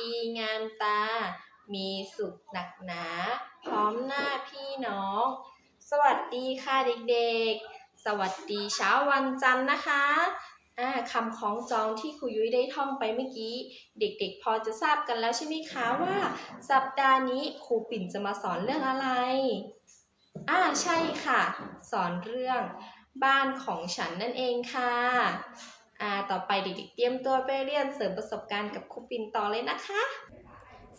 ดีงามตา มีสุขหนักหนา พร้อมหน้าพี่น้อง สวัสดีค่ะเด็กๆ สวัสดีเช้าวันจันทร์นะคะคำคล้องจองที่ครูยุ้ยได้ท่องไปเมื่อกี้ เด็กๆ พอจะทราบกันแล้วใช่ไหมคะว่า สัปดาห์นี้ครูปิ่นจะมาสอนเรื่องอะไร อ่าใช่ค่ะ สอนเรื่องบ้านของฉันนั่นเองค่ะ อ่าต่อไปเด็กๆเตรียมตัวไปเรียนเสริมประสบการณ์กับครูปิ่นต่อเลยนะคะ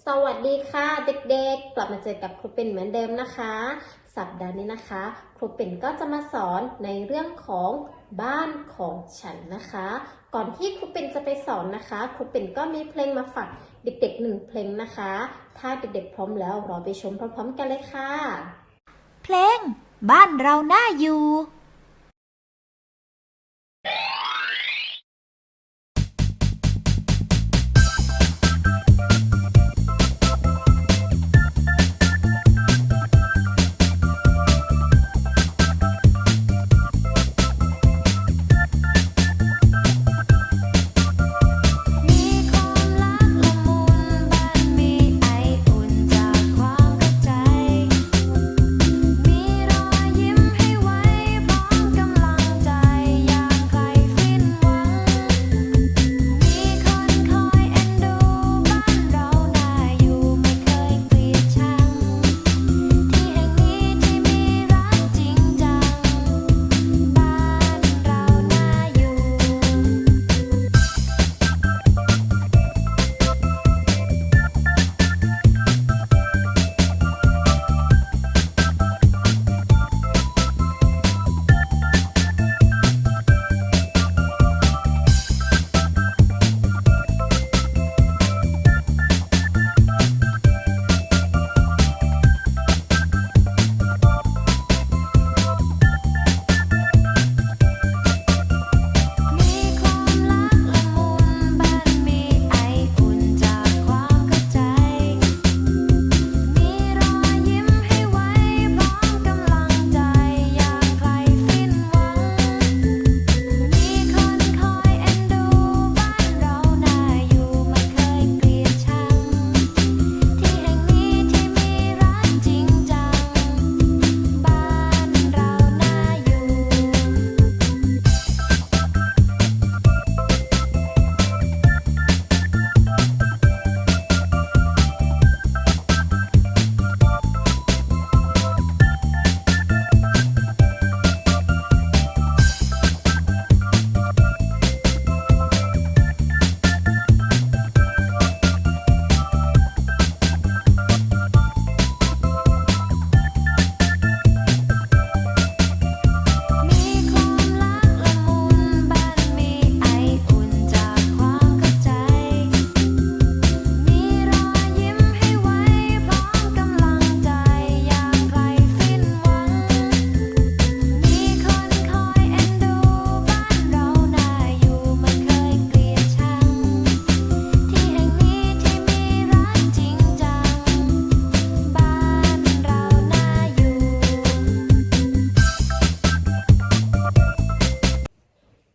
สวัสดีค่ะเด็กๆ กลับมาเจอกับครูเป็นเหมือนเดิมนะคะ สัปดาห์นี้นะคะ ครูเป็นก็จะมาสอนในเรื่องของบ้านของฉันนะคะ ก่อนที่ครูเป็นจะไปสอนนะคะ ครูเป็นก็มีเพลงมาฝากเด็กๆหนึ่งเพลงนะคะ ถ้าเด็กๆพร้อมแล้วเราไปชมพร้อมๆกันเลยค่ะ เพลง บ้านเราน่าอยู่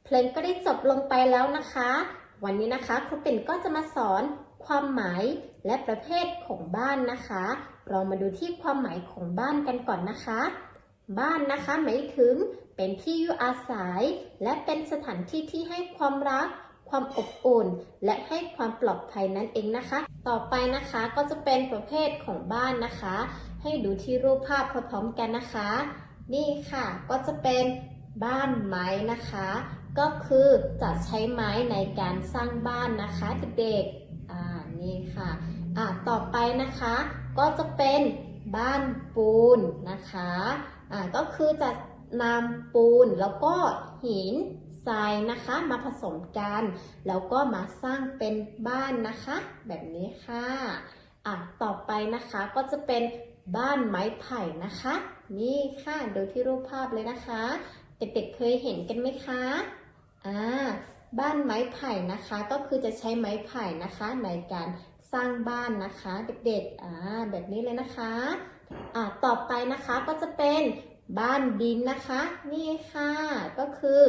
เพลงก็ได้จบลงไปแล้วนะคะ วันนี้นะคะครูปิ่นก็จะมาสอนความหมายและประเภทของบ้านนะคะ เรามาดูที่ความหมายของบ้านกันก่อนนะคะ บ้านนะคะหมายถึงเป็นที่อยู่อาศัย และเป็นสถานที่ที่ให้ความรัก ความอบอุ่น และให้ความปลอดภัยนั่นเองนะคะ ต่อไปนะคะก็จะเป็นประเภทของบ้านนะคะ ให้ดูที่รูปภาพพร้อมๆกันนะคะ นี่ค่ะก็จะเป็นบ้านไม้นะคะ ก็คือจะใช้ไม้ในการสร้างบ้านนะคะเด็กๆอ่านี่ค่ะอ่าต่อไปนะคะก็จะเป็นบ้านปูนนะคะอ่าก็คือจะนำปูนแล้วก็หินทรายนะคะมาผสมกัน แล้วก็มาสร้างเป็นบ้านนะคะ แบบนี้ค่ะอะต่อไปนะคะก็จะเป็นบ้านไม้ไผ่นะคะ นี่ค่ะ โดูที่รูปภาพเลยนะคะ เด็กๆเคยเห็นกันไหมคะ อ่าบ้านไม้ไผ่นะคะ ก็คือจะใช้ไม้ไผ่นะคะ ในการสร้างบ้านนะคะเด็กๆอ่าแบบนี้เลยนะคะอ่าต่อไปนะคะก็จะเป็นบ้านดินนะคะ นี่ค่ะ ก็คือ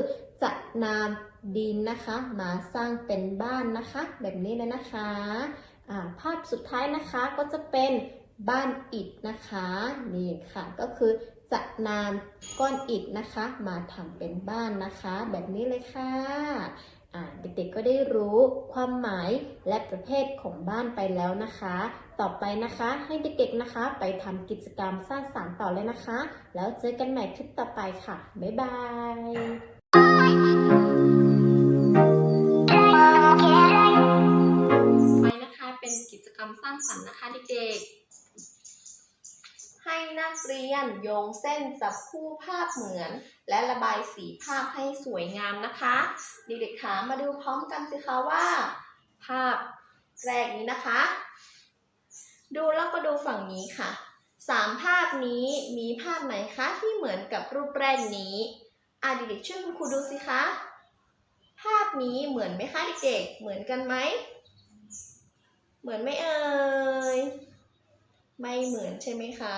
จะนำดินนะคะ มาสร้างเป็นบ้านนะคะ แบบนี้เลยนะคะอ่าภาพสุดท้ายนะคะก็จะเป็น บ้านอิฐนะคะนี่ค่ะก็คือจะนำก้อนอิฐนะคะ มาทำเป็นบ้านนะคะ แบบนี้เลยค่ะเด็กๆก็ได้รู้ความหมายและประเภทของบ้านไปแล้วนะคะ ต่อไปนะคะให้เด็กๆนะคะ ไปทำกิจกรรมสร้างสรรค์ต่อเลยนะคะ แล้วเจอกันใหม่คลิปต่อไปค่ะ บ๊ายบายไปนะคะเป็นกิจกรรมสร้างสรรค์นะคะเด็กๆ นักเรียนโยงเส้นจับคู่ภาพเหมือน และระบายสีภาพให้สวยงามนะคะ เด็กๆคะมาดูพร้อมกันสิคะว่า ภาพแรกนี้นะคะ ดูแล้วก็ดูฝั่งนี้ค่ะสามภาพนี้มีภาพไหนคะที่เหมือนกับรูปแรกนี้อะเด็กๆช่วยคุณครูดูสิคะภาพนี้เหมือนไหมคะเด็กๆเหมือนกันไหมเหมือนไหม่เอ่ย ไม่เหมือนใช่ไหมคะ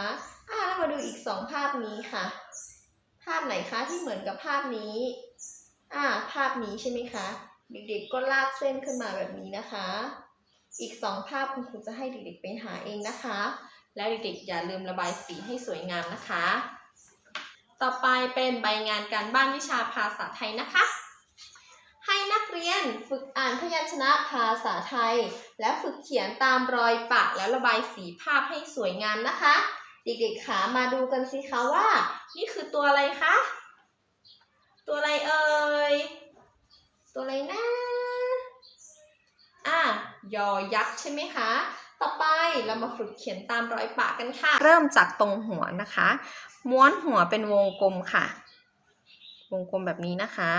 อ่าแล้วมาดูอีกสองภาพนี้ค่ะ ภาพไหนคะที่เหมือนกับภาพนี้อ่าภาพนี้ใช่ไหมคะ เด็กๆก็ลากเส้นขึ้นมาแบบนี้นะคะ อีกสองภาพคุณครูจะให้เด็กๆไปหาเองนะคะ แล้วเด็กๆอย่าลืมระบายสีให้สวยงามนะคะ ต่อไปเป็นใบงานการบ้านวิชาภาษาไทยนะคะ ให้นักเรียนฝึกอ่านพยัญชนะภาษาไทย และฝึกเขียนตามรอยปะแล้วระบายสีภาพให้สวยงามนะคะ เด็กๆขามาดูกันสิคะว่า นี่คือตัวอะไรคะ ตัวอะไรเอ่ย ตัวอะไรนะอะยอยักษ์ใช่ไหมคะ ต่อไปเรามาฝึกเขียนตามรอยปะกันค่ะ เริ่มจากตรงหัวนะคะ ม้วนหัวเป็นวงกลมค่ะ วงกลมแบบนี้นะคะ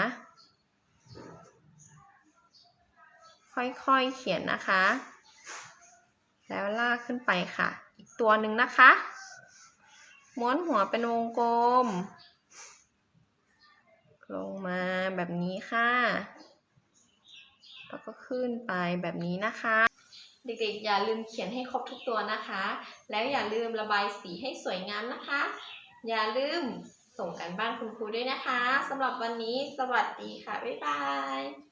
ค่อยๆเขียนนะคะ แล้วลากขึ้นไปค่ะ อีกตัวหนึ่งนะคะ ม้วนหัวเป็นวงกลม ลงมาแบบนี้ค่ะ แล้วก็ขึ้นไปแบบนี้นะคะ เด็กๆ อย่าลืมเขียนให้ครบทุกตัวนะคะ แล้วอย่าลืมระบายสีให้สวยงามนะคะ อย่าลืมส่งกันบ้านคุณครูด้วยนะคะสำหรับวันนี้สวัสดีค่ะ บ๊ายบาย